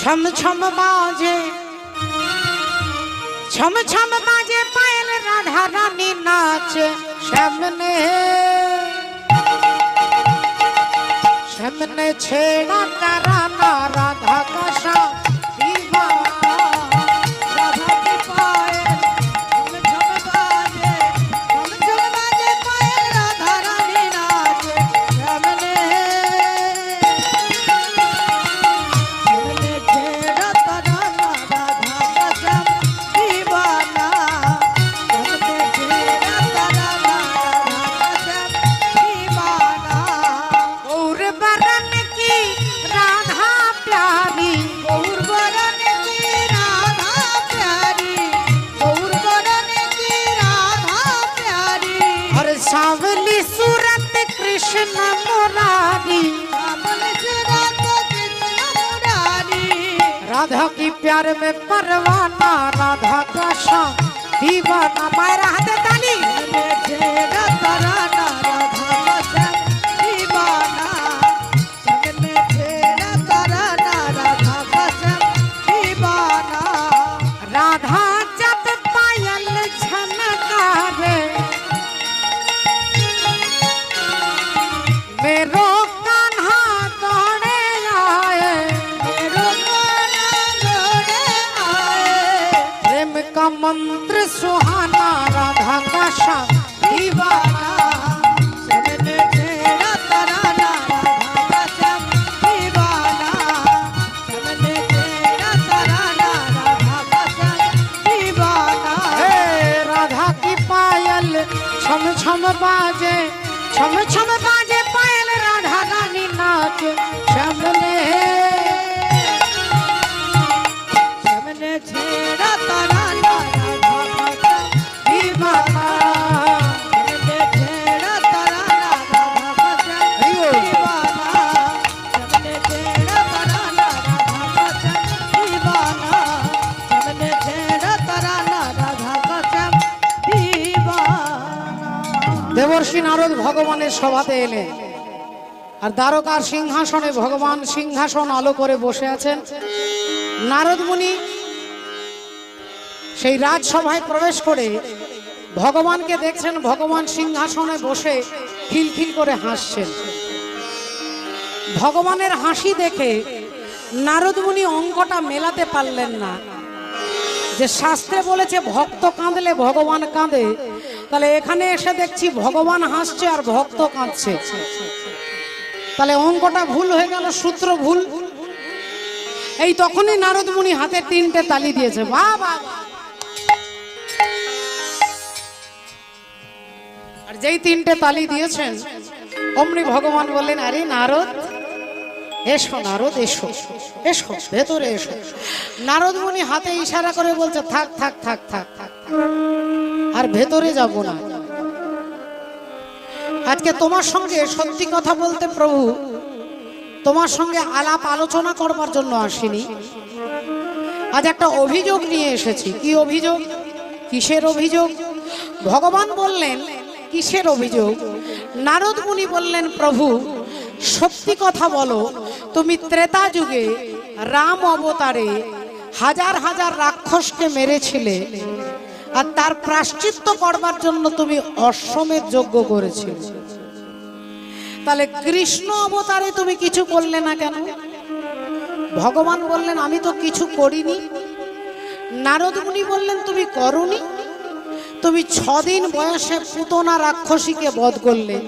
ছম ছম বাজে। ছম ছম বাজে পায়েল রাধা রানী নাচে। সামনে সামনে ছেড়া তারানা রাধা কষা। सावली सूरत कृष्ण मुरारी। राधा की प्यार में परवाना, राधा का शाम, दीवाना मायरा हाथ ताली। 바제 점을 참을 바 ভগবানের সভাতে এলেন আর দ্বারকার সিংহাসনে ভগবান সিংহাসন আলো করে বসে আছেন। নারদ মুনি সেই রাজসভায় প্রবেশ করে ভগবানকে দেখছেন, ভগবান সিংহাসনে বসে খিলখিল করে হাসছেন। ভগবানের হাসি দেখে নারদ মুনি অঙ্কটা মেলাতে পারলেন না। যে শাস্ত্রে বলেছে, ভক্ত কাঁদলে ভগবান কাঁদে তাহলে এখানে এসে দেখছি ভগবান হাসছে আর ভক্ত কাঁদছে তাহলে অঙ্কটা ভুল হয়ে গেল, সূত্র ভুল এই তখনই নারদ মুনি হাতে তিনটে তালি দিয়েছে বাহ। আর যেই তিনটে তালি দিয়েছেন, অমনি ভগবান বললেন, আরে নারদ এসো নারদ, এসো। এসো, ভেতরে এসো। নারদ মুনি হাতে ইশারা করে বলছে, থাক থাক থাক থাক থাক। আর ভেতরে যাব না। আজকে তোমার সঙ্গে সত্যি কথা বলতে প্রভু, তোমার সঙ্গে আলাপ আলোচনা করবার জন্য আসিনি। আজ একটা অভিযোগ নিয়ে এসেছি। কি অভিযোগ? কিসের অভিযোগ? ভগবান বললেন, কিসের অভিযোগ? নারদ মুনি বললেন, প্রভু সত্যি কথা বলো, তুমি ত্রেতা যুগে রাম অবতারে হাজার হাজার রাক্ষসকে মেরেছিলে আর তার প্রাশ্চিত্য করবার জন্য তুমি অশ্বমের যজ্ঞ করেছিলে। তাহলে কৃষ্ণ অবতারে তুমি কিছু করলে না কেন? ভগবান বললেন, আমি তো কিছু করিনি। নারদ মুনি বললেন, তুমি করনি? তুমি ছদিন বয়সে পুতনা রাক্ষসীকে বধ করলে।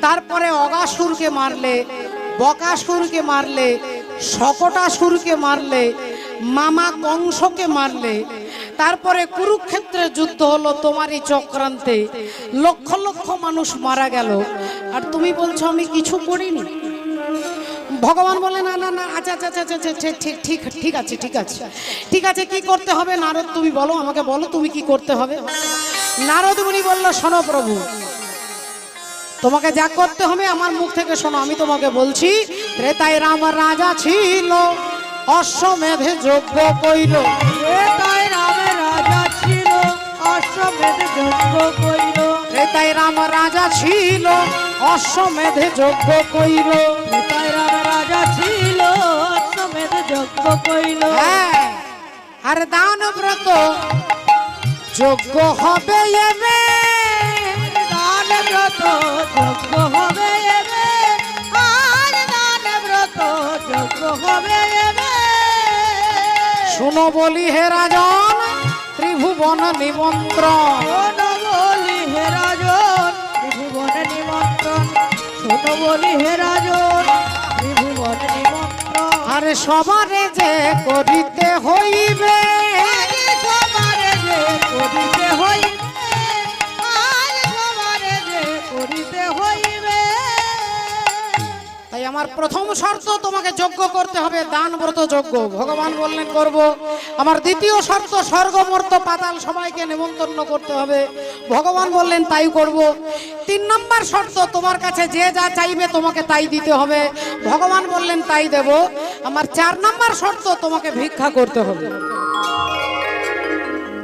তারপরে অগাসুরকে মারলে বকাসুরকে মারলে শকটাসুরকে মারলে মামা কংসকে মারলে তারপরে কুরুক্ষেত্রে যুদ্ধ হলো তোমারই চক্রান্তে। লক্ষ লক্ষ মানুষ মারা গেল। আর তুমি বলছো আমি কিছু করিনি? ভগবান বলে না না না আচ্ছা আচ্ছা আচ্ছা আচ্ছা, আচ্ছা, ঠিক ঠিক ঠিক আছে ঠিক আছে ঠিক আছে কি করতে হবে? নারদ তুমি বলো আমাকে বলো তুমি কি করতে হবে? নারদ মুনি বলল শোনো প্রভু তোমাকে যা করতে হবে আমার মুখ থেকে শোনো আমি তোমাকে বলছি ত্রেতায় রাম রাজা ছিল অশ্বমেধে যজ্ঞ কইল। ত্রেতায় রামের রাজা ছিল অশ্বমেধ যজ্ঞ কইল। ত্রেতায় রাম রাজা ছিল অশ্বমেধে যজ্ঞ কইল। ত্রেতায় রাম রাজা ছিল অশ্বমেধ যজ্ঞ কইল। হ্যাঁ আর দান ব্রত যোগ্য হবে এবে দান ব্রত যজ্ঞ হবে এবে আর দান ব্রত যজ্ঞ হবে এবে। শুনো বলি হে রাজন ত্রিভুবন নিমন্ত্রণ। শোনো বলি হে রাজন ত্রিভুবন নিমন্ত্রণ। শোনো বলি হে রাজন ত্রিভুবন নিমন্ত্রণ। আরে সবারে যে করিতে হইবে। সবারে যে করিতে হইবে। আমার প্রথম শর্ত তোমাকে যোগ্য করতে হবে দান ব্রত যোগ্য। ভগবান বললেন, করব। আমার দ্বিতীয় শর্ত, স্বর্গমর্ত পাতাল সবাইকে নেমন্তন্ন করতে হবে। ভগবান বললেন, তাই করব। তিন নম্বর শর্ত, তোমার কাছে যে যা চাইবে তোমাকে তাই দিতে হবে। ভগবান বললেন, তাই দেব। আমার চার নম্বর শর্ত, তোমাকে ভিক্ষা করতে হবে।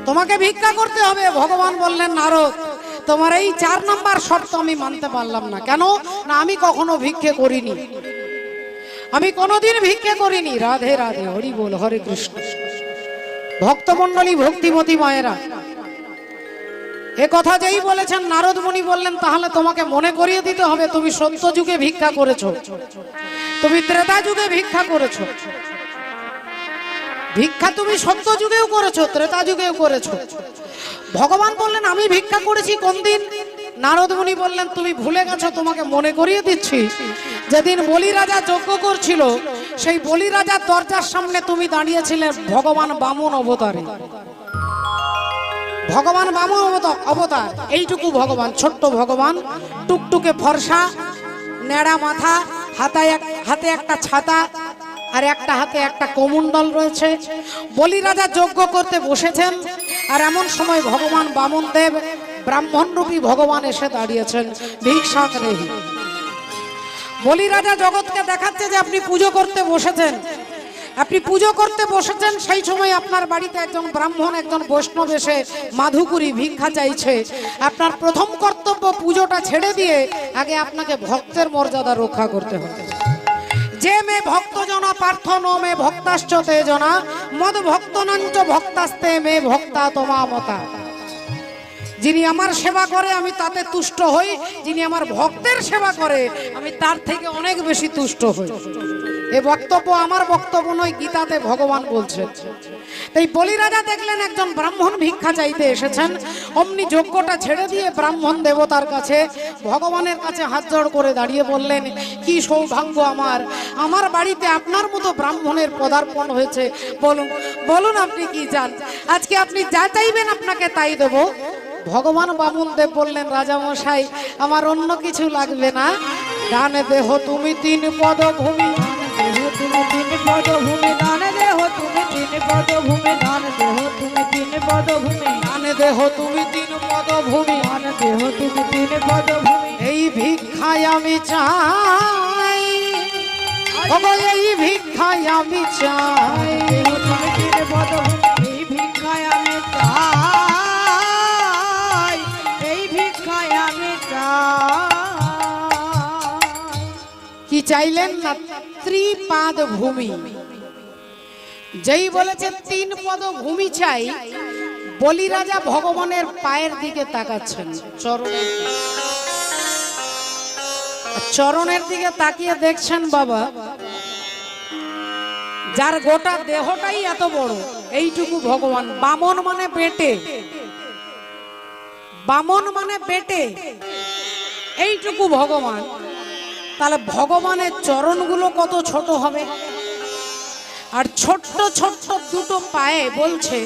তোমাকে ভিক্ষা করতে হবে। ভগবান বললেন, নারদ তোমার এই চার নাম্বার শর্ত আমি মানতে পারলাম না। কেন? না, আমি কখনো ভিক্ষে করিনি। আমি কোনোদিন ভিক্ষে করিনি। রাধে রাধে, হরি বল, হরে কৃষ্ণ। ভক্তমণ্ডলী, ভক্তিমতী মায়েরা, এ কথা যেই বলেছেন, নারদ মুনি বললেন, তাহলে তোমাকে মনে করিয়ে দিতে হবে, তুমি সত্য যুগে ভিক্ষা করেছ। তুমি ত্রেতা যুগে ভিক্ষা করেছ। ভিক্ষা তুমি সত্য যুগেও করেছ ত্রেতা যুগেও করেছ। ভগবান বললেন, আমি ভিক্ষা করেছি কোন দিন? নারদ মুনি বললেন, তুমি ভুলে গেছো, তোমাকে মনে করিয়ে দিচ্ছি। যেদিন বলি রাজা যজ্ঞ করছিল, সেই বলি রাজার দরজার সামনে তুমি দাঁড়িয়েছিলে ভগবান বামন অবতারে। ভগবান বামন অবত- অবতার, এইটুকু ভগবান, ছোট্ট ভগবান, টুকটুকে ফর্সা নেড়া মাথা, হাতায় এক, হাতে একটা ছাতা, আর একটা হাতে একটা কমণ্ডল রয়েছে। বলি রাজা যজ্ঞ করতে বসেছেন আর এমন সময় ভগবান বামন দেব ব্রাহ্মণ রূপী ভগবান এসে দাঁড়িয়েছেন ভিক্ষাক রেহি বলি রাজা, জগৎকে দেখাচ্ছে যে আপনি পুজো করতে বসেছেন। আপনি পুজো করতে বসেছেন, সেই সময় আপনার বাড়িতে একজন ব্রাহ্মণ, একজন বৈষ্ণব এসে মাধুকুরি ভিক্ষা চাইছে। আপনার প্রথম কর্তব্য পুজোটা ছেড়ে দিয়ে আগে আপনাকে ভক্তের মর্যাদা রক্ষা করতে হবে। যে মে ভক্তজনা পার্থ নো মে ভক্তাশ্চ তেজনা মদ ভক্তনঞ্চ ভক্তাস্তে মে ভক্তা তোমামতা। যিনি আমার সেবা করে, আমি তাতে তুষ্ট হই। যিনি আমার ভক্তের সেবা করে, আমি তার থেকে অনেক বেশি তুষ্ট হই। এ বক্তব্য আমার বক্তব্য নয়, গীতাতে ভগবান বলছেন। তাই বলি রাজা দেখলেন একজন ব্রাহ্মণ ভিক্ষা চাইতে এসেছেন। অমনি যজ্ঞটা ছেড়ে দিয়ে ব্রাহ্মণ দেবতার কাছে, ভগবানের কাছে হাত জড় করে দাঁড়িয়ে বললেন, কি সৌভাগ্য আমার। আমার বাড়িতে আপনার মতো ব্রাহ্মণের পদার্পণ হয়েছে। বলুন বলুন আপনি কি চান? আজকে আপনি যা চাইবেন আপনাকে তাই দেবো। ভগবান বামুন দেব বললেন, রাজামশাই, আমার অন্য কিছু লাগবে না। ডানে দেহ তুমি তিন পদভূমি। তুমি তিন পদভূমি। দেহ তুমি তিন পদভূমি। দেহ তুমি তিন পদভূমি। দেহ তুমি তিন পদভূমি। দেহ তুমি তিন পদভূমি। এই ভিক্ষায় আমি চাই। এই ভিক্ষায় আমি চাই। চাইলেন না ত্রিপাদ ভূমি যেই বলেছে তিন পদ ভূমি চাই বলি রাজা ভগবানের পায়ের দিকে তাকাচ্ছেন, চরণের চরণের দিকে তাকিয়ে দেখছেন বাবা, যার গোটা দেহটাই এত বড়, এইটুকু ভগবান। বামন মানে বেটে। বামন মানে বেটে। এইটুকু ভগবান। তাহলে ভগবানের চরণগুলো কত ছোট হবে? আর ছোট্ট ছোট্ট দুটো পায়ে বলছে,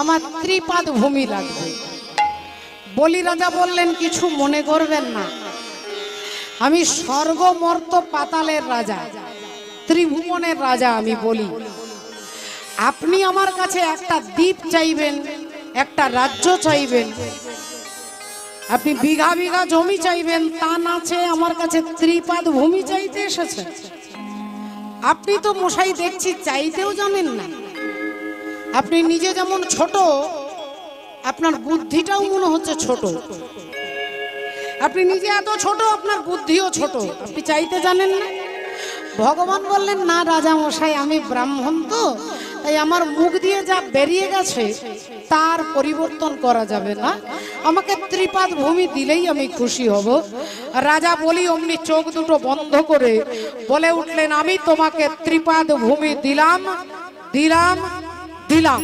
আমার ত্রিপাদ ভূমি লাগবে। বলি রাজা বললেন, কিছু মনে করবেন না। আমি স্বর্গমর্ত পাতালের রাজা, ত্রিভুবনের রাজা আমি বলি। আপনি আমার কাছে একটা দ্বীপ চাইবেন, একটা রাজ্য চাইবেন আপনি বিঘা বিঘা জমি চাইবেন, তা না চেয়ে আমার কাছে ত্রিপাদ ভূমি চাইতে এসেছে। আপনি তো মশাই দেখছি, চাইতেও জানেন না। আপনি নিজে যেমন ছোট, আপনার বুদ্ধিটাও মনে হচ্ছে ছোট। আপনি নিজে এত ছোট, আপনার বুদ্ধিও ছোট। আপনি চাইতে জানেন না। ভগবান বললেন, না রাজা মশাই, আমি ব্রাহ্মণ তো তাই আমার মুখ দিয়ে যা বেরিয়ে গেছে, তার পরিবর্তন করা যাবে না। আমাকে ত্রিপাদ ভূমি দিলেই আমি খুশি হব। রাজা বলি, অমনি চোখ দুটো বন্ধ করে বলে উঠলেন, আমি তোমাকে ত্রিপাদ ভূমি দিলাম দিলাম দিলাম।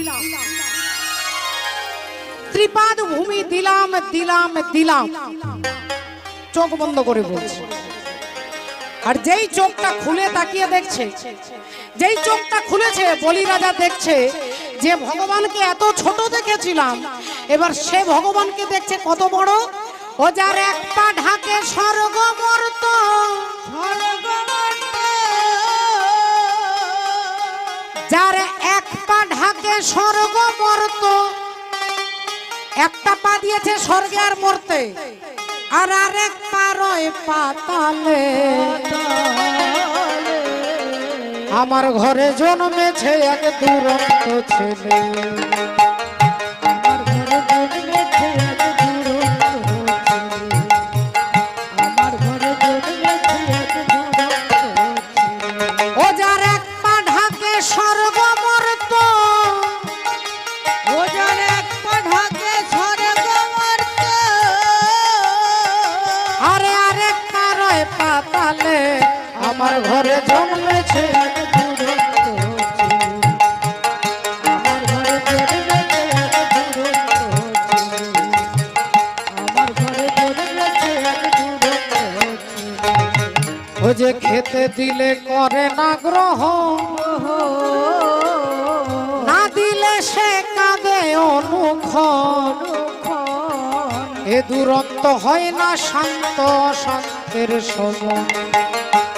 ত্রিপাদ ভূমি দিলাম দিলাম দিলাম। চোখ বন্ধ করে বলছে। আর যেই চোখটা খুলে তাকিয়ে দেখছে যেই চোখটা খুলেছে, বলি রাজা দেখছে যে ভগবানকে এত ছোট দেখেছিলাম। এবার সে ভগবানকে দেখছে কত বড়? ও যার এক পা ঢাকে স্বর্গ মর্ত। যার এক পা ঢাকে স্বর্গ মর্ত। একটা পা দিয়েছে স্বর্গে আর মরতে। আর আরেক পা রয় পাতালে। আমার ঘরে জন্মেছে এক দুরন্ত ছেলে। ছেলে। ও যে খেতে দিলে করে না গ্রহণ ওহো, না দিলে সে কাঁদে অনুক্ষণ এ দূরত্ব হয় না শান্ত শান্তের সময়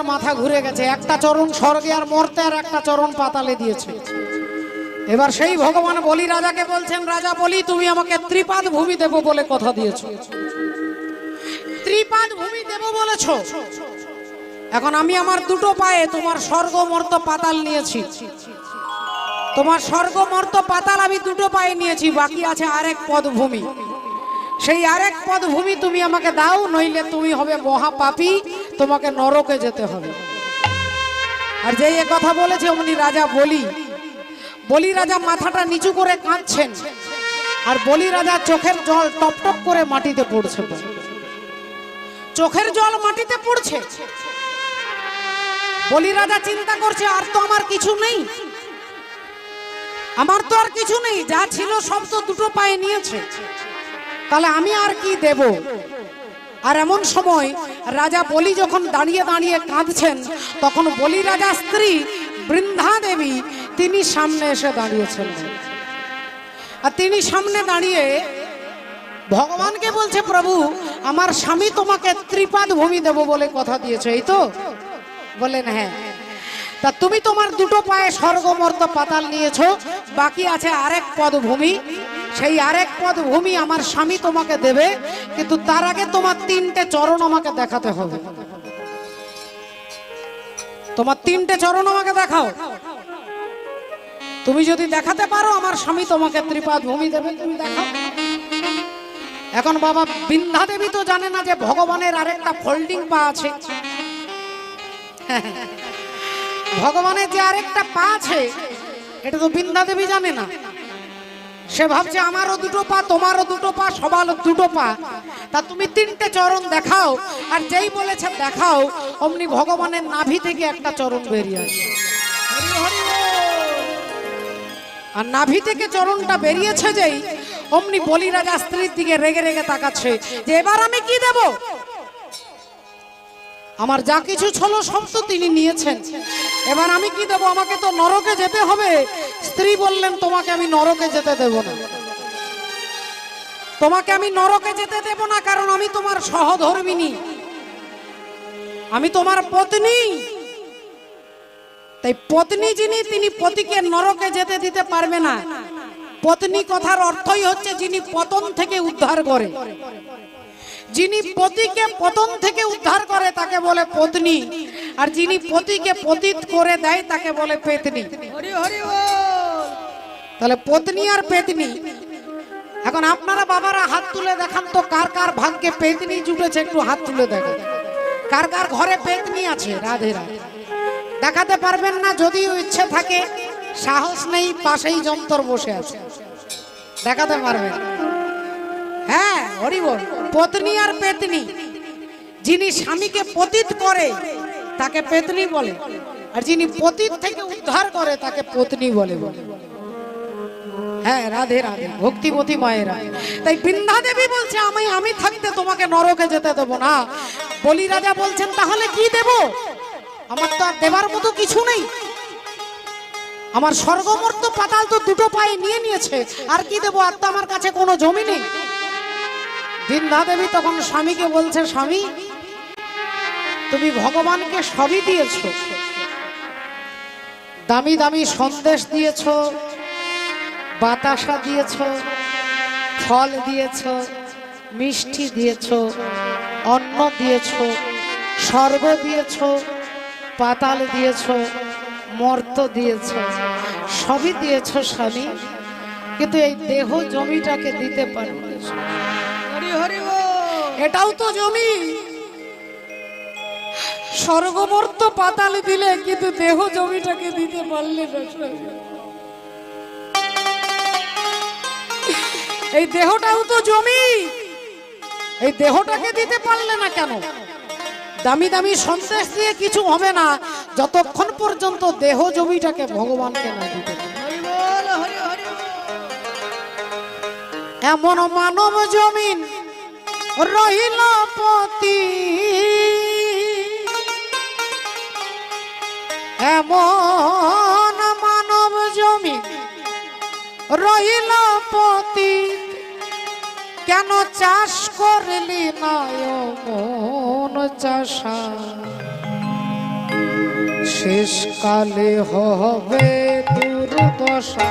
রাজার মাথা ঘুরে গেছে। একটা চরণ স্বর্গে আর মর্তে আর একটা চরণ পাতালে দিয়েছে। এবার সেই ভগবান বলি রাজাকে বলছেন, রাজা বলি, তুমি আমাকে ত্রিপাদ ভূমি দেব বলে কথা দিয়েছ। ত্রিপাদ ভূমি দেব বলেছ। এখন আমি আমার দুটো পায়ে তোমার স্বর্গ মর্ত পাতাল নিয়েছি। তোমার স্বর্গ মর্ত পাতাল আমি দুটো পায়ে নিয়েছি, বাকি আছে আরেক পদ ভূমি। সেই আরেক পদ ভূমি তুমি আমাকে দাও, নইলে তুমি হবে মহাপাপী, তোমাকে নরকে যেতে হবে। আর যেই এ কথা বলেছে, অমনি রাজা বলি বলি রাজা মাথাটা নিচু করে কাঁদছেন, আর বলি রাজা চোখের জল টপ টপ করে মাটিতে পড়ছে। চোখের জল মাটিতে পড়ছে? বলি রাজা চিন্তা করছে, আর তো আমার কিছু নেই। আমার তো আর কিছু নেই, যা ছিল সব তো দুটো পায়ে নিয়েছে। তাহলে আমি আর কি দেব? আর এমন সময় রাজা বলি যখন দাঁড়িয়ে দাঁড়িয়ে কাঁদছেন, তখন বলি রাজা স্ত্রী বৃদ্ধা দেবী, তিনি সামনে এসে দাঁড়িয়েছেন। আর তিনি সামনে দাঁড়িয়ে ভগবানকে বলছে, প্রভু, আমার স্বামী তোমাকে ত্রিপাদ ভূমি দেব বলে কথা দিয়েছে, এই তো? বলেন হ্যাঁ। তা তুমি তোমার দুটো পায়ে স্বর্গমর্ত পাতাল নিয়েছো, বাকি আছে আরেক পদ ভূমি। সেই আরেক পদ ভূমি আমার স্বামী তোমাকে দেবে, কিন্তু তার আগে তোমার তিনটে চরণ আমাকে দেখাতে হবে। তোমার তিনটে চরণ আমাকে দেখাও। তুমি যদি দেখাতে পারো, আমার স্বামী তোমাকে ত্রিপাদ ভূমি দেবে, তুমি দেখাও। এখন বাবা বিন্ধ্যা দেবী তো জানে না যে ভগবানের আরেকটা ফোল্ডিং পা আছে। ভগবানের যে আরেকটা পা আছে, এটা তো বিন্ধ্যা দেবী জানে না। সে ভাবছে, আমারও দুটো পা, তোমারও দুটো পা, সবারও দুটো পা। তা তুমি তিনটে চরণ দেখাও, আর যেই বলেছে দেখাও, অমনি ভগবানের নাভি থেকে একটা চরণ বেরিয়ে আসে। আর নাভি থেকে চরণটা বেরিয়েছে যেই, অমনি বলি রাজা স্ত্রীর দিকে রেগে রেগে তাকাচ্ছে যে, এবার আমি কি দেব? আমার যা কিছু ছিল সব তো তিনি নিয়েছেন। এবার আমি কি দেব? আমাকে তো নরকে যেতে হবে। স্ত্রী বললেন, তোমাকে আমি নরকে যেতে দেব না। তোমাকে আমি নরকে যেতে দেব না, কারণ আমি তোমার সহধর্মিনী। আমি তোমার পত্নী। তাই পত্নী যিনি, তিনি পতিকে নরকে যেতে দিতে পারবে না। পত্নী কথার অর্থই হচ্ছে যিনি পতন থেকে উদ্ধার করে। যিনি পতিকে পতন থেকে উদ্ধার করে তাকে বলে পত্নী আর যিনি পতিকে পতিত করে দেয় তাকে বলে পেতনি। তাহলে পত্নী আর পেতনি। এখন আপনারা বাবারা হাত তুলে দেখান তো কার কার ভাগ্যে পেতনি জুটেছে একটু হাত তুলে দেখেন কার কার ঘরে পেতনি আছে রাধে রাধে। দেখাতে পারবেন না যদিও ইচ্ছে থাকে সাহস নেই পাশেই যন্তর বসে আছে। দেখাতে পারবেন। হ্যাঁ হরি বল পত্নী আর পেতনি। যিনি স্বামীকে পতিত করে, তাকে পেতনি বলে। আর যিনি পতিত থেকে উদ্ধার করে, তাকে পত্নী বলে বলে। হ্যাঁ রাধে রাধে, ভক্তিমতী মায়েরা। তাই বৃন্দা দেবী বলছে, আমি আমি থাকতে তোমাকে নরকে যেতে দেবো না। বলি রাজা বলছেন, তাহলে কি দেব? আমার তো আর দেবার মতো কিছু নেই। আমার স্বর্গমর্ত পাতাল তো দুটো পায়ে নিয়ে নিয়েছে। আর কি দেবো? আর তো আমার কাছে কোনো জমি নেই। বৃন্দা দেবী তখন স্বামীকে বলছে, স্বামী, তুমি ভগবানকে সবই দিয়েছ। দামি দামি সন্দেশ দিয়েছ, বাতাসা দিয়েছ, ফল দিয়েছ, মিষ্টি দিয়েছ, অন্ন দিয়েছ স্বর্গ দিয়েছ, পাতাল দিয়েছ, মর্ত দিয়েছ। সবই দিয়েছ স্বামী, কিন্তু এই দেহ জমিটাকে দিতে পারবে এটাও তো জমি। স্বর্গমর্ত পাতাল দিলে কিন্তু দেহ জমিটাকে দিতে পারলে এই দেহটাও তো জমি। এই দেহটাকে দিতে পারলে না কেন? দামি দামি সন্দেশ দিয়ে কিছু হবে না। যতক্ষণ পর্যন্ত দেহ জমিটাকে ভগবানকে না দিতে এমন মানব জমিন রহিল পতি। এমন মানব জমিন রহিল পতি। কেন চাষ করলি না মন চাষা? শেষকালে হবে দুর্দশা।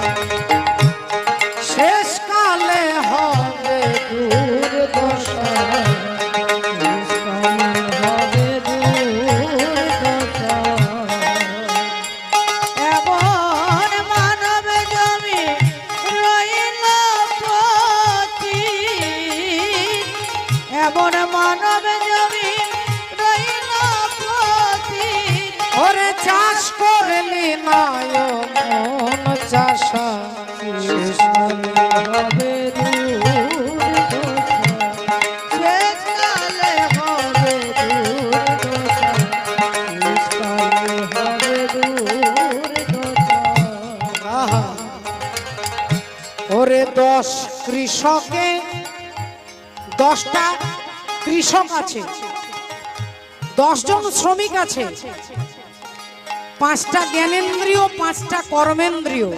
কৃষক আছে, দশজন শ্রমিক আছে, পাঁচটা জ্ঞানেন্দ্রিয়, পাঁচটা কর্মেন্দ্রিয়।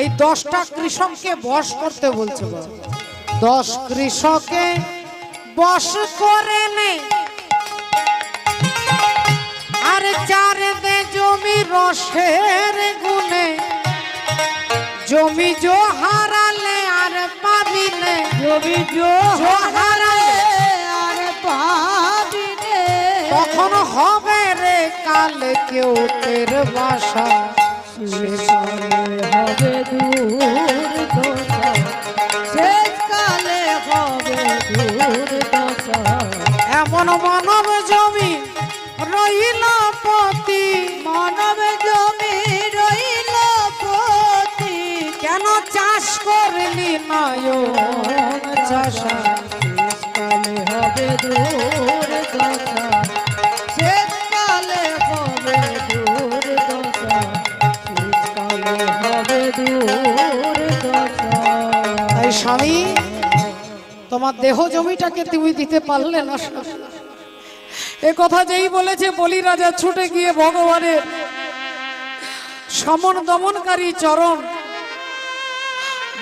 এই দশটা কৃষককে বস করতে বলছে দশ কৃষকে বশ করে নে। আর চার দে জমি রসের গুনে জমি জো হারালে আর পাবি নে জমি জো হারালে তখন হবে রে কাল কেউ তের বাসা? শেষকালে হবে শেষকালে এমন মানব জমি রইল পতি। মানব জমি রইল পতি। কেন চাষ করলি নয়ন চাষা? শেষকালে হবে দুর্দশা শেষকালে স্বামী, তোমার দেহ জমিটাকে তুমি দিতে পারলে না। এ কথা যেই বলেছে বলি রাজা ছুটে গিয়ে ভগবানের সমন দমনকারী চরণ।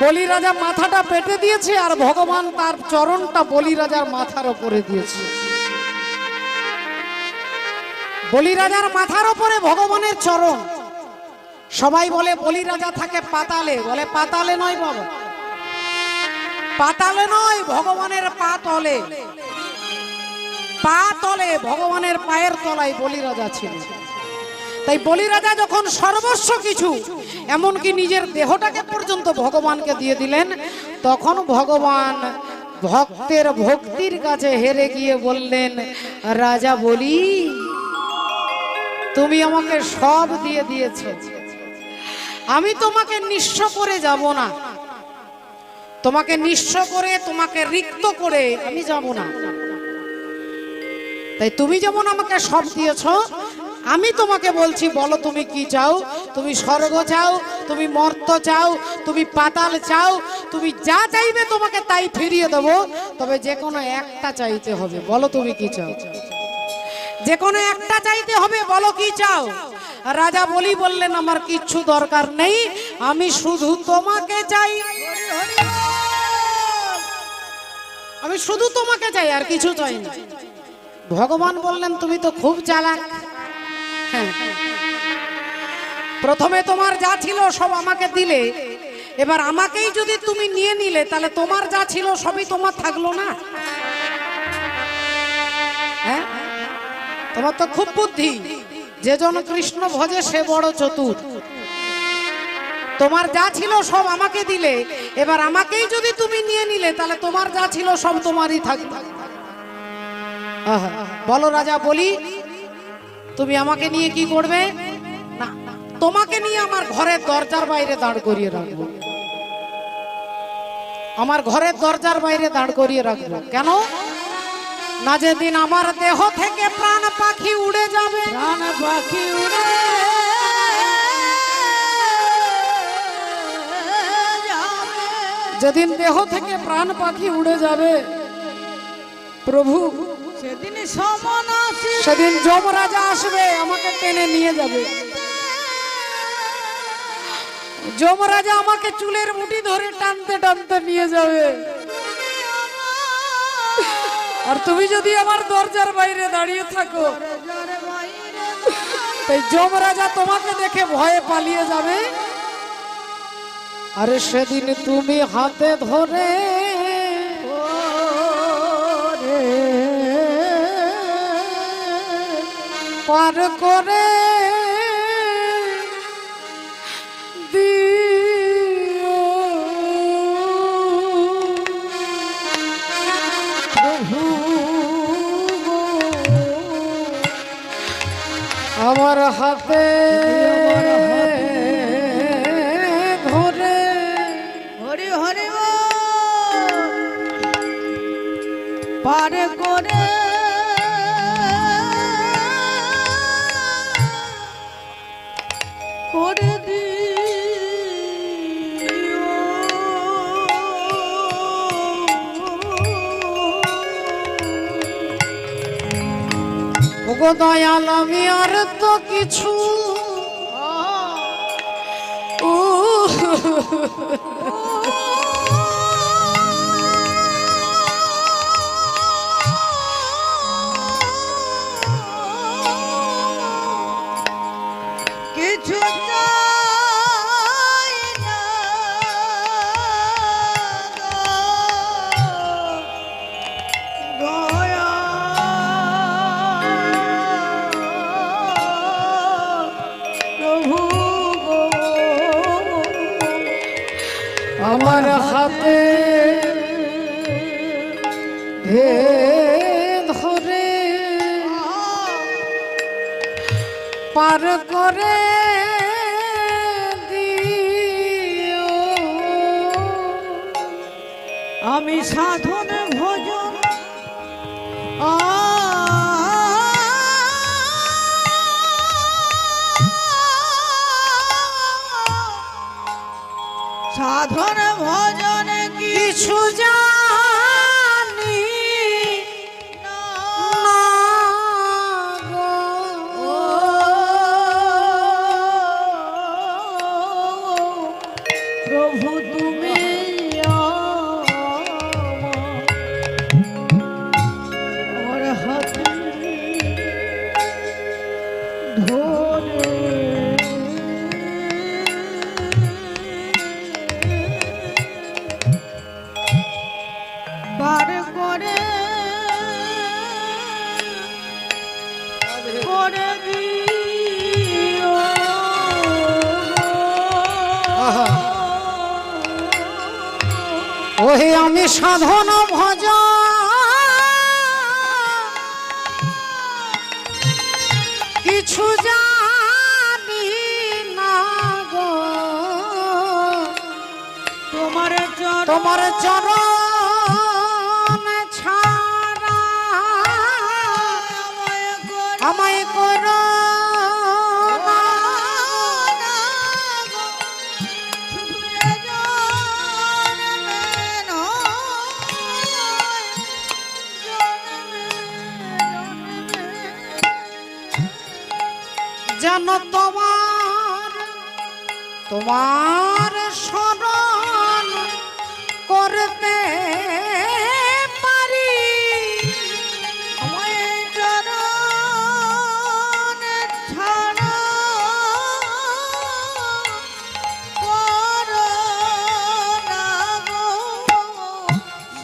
বলি রাজা মাথাটা পেটে দিয়েছে আর ভগবান তার চরণটা বলি রাজার মাথার ওপরে দিয়েছে। বলি রাজার মাথার ওপরে ভগবানের চরণ। সবাই বলে বলি রাজা থাকে পাতালে। বলে, পাতালে নয় বাবা। পাতালে নয়, ভগবানের পা তলে। পা তলে, ভগবানের পায়ের তলায় বলি রাজা ছিল তাই বলি রাজা যখন সর্বস্ব কিছু, এমনকি নিজের দেহটাকে পর্যন্ত ভগবানকে দিয়ে দিলেন, তখন ভগবান ভক্তের ভক্তির কাছে হেরে গিয়ে বললেন, রাজা বলি, তুমি আমাকে সব দিয়ে দিয়েছ। আমি তোমাকে নিঃস্ব করে যাব না। তোমাকে নিঃস্ব করে, তোমাকে রিক্ত করে আমি যাব না। তাই তুমি যেমন আমাকে সব দিয়েছ, আমি তোমাকে বলছি, বলো তুমি কি চাও? তুমি স্বর্গ চাও, তুমি মর্ত চাও, তুমি পাতাল চাও, তুমি যা চাইবে তোমাকে তাই ফিরিয়ে দেব, তবে যে কোনো একটা চাইতে হবে, বলো তুমি কি চাও? যে কোনো একটা চাইতে হবে, বলো কি চাও? রাজা বলি বললেন, আমার কিচ্ছু দরকার নেই, আমি শুধু তোমাকে চাই। আমি শুধু তোমাকে চাই, আর কিছু চাই না। ভগবান বললেন, তুমি তো খুব চালাক। হ্যাঁ। প্রথমে তোমার যা ছিল সব আমাকে দিলে। এবার আমাকেই যদি তুমি নিয়ে নিলে, তাহলে তোমার যা ছিল সবই তোমার থাকল না। হ্যাঁ? তোমার তো খুব বুদ্ধি। যে জন কৃষ্ণ ভজে সে বড় চতুর। তোমার যা ছিল সব আমাকে দিলে। এবার আমাকেই যদি তুমি নিয়ে নিলে, তাহলে তোমার যা ছিল সব তোমারই থাকবে। বলো রাজা, বলি, তুমি আমাকে নিয়ে কি করবে? না, তোমাকে নিয়ে আমার ঘরের দরজার বাইরে দাঁড় করিয়ে রাখব। আমার ঘরের দরজার বাইরে দাঁড় করিয়ে রাখব। কেন? না যেদিন আমার দেহ থেকে প্রাণ পাখি উড়ে যাবে। প্রাণ পাখি উড়ে যেদিন দেহ থেকে প্রাণ পাখি উড়ে যাবে প্রভু সেদিন সেদিন যমরাজা আসবে আমাকে টেনে নিয়ে যাবে। যমরাজা আমাকে চুলের মুঠি ধরে টানতে টানতে নিয়ে যাবে। আর তুমি যদি আমার দরজার বাইরে দাঁড়িয়ে থাকো তাই যমরাজা তোমাকে দেখে ভয়ে পালিয়ে যাবে। আরে সেদিন তুমি হাতে ধরে পার করে আমার হাতে দয়াল আমি আর তো কিছু কিছু কি কিছু ওহে আমি সাধন ভজ কিছু জানি না গো। তোমার তোমার চরণ তোমার স্মরণ করতে পারি।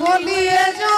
বলিয়ে জন্মে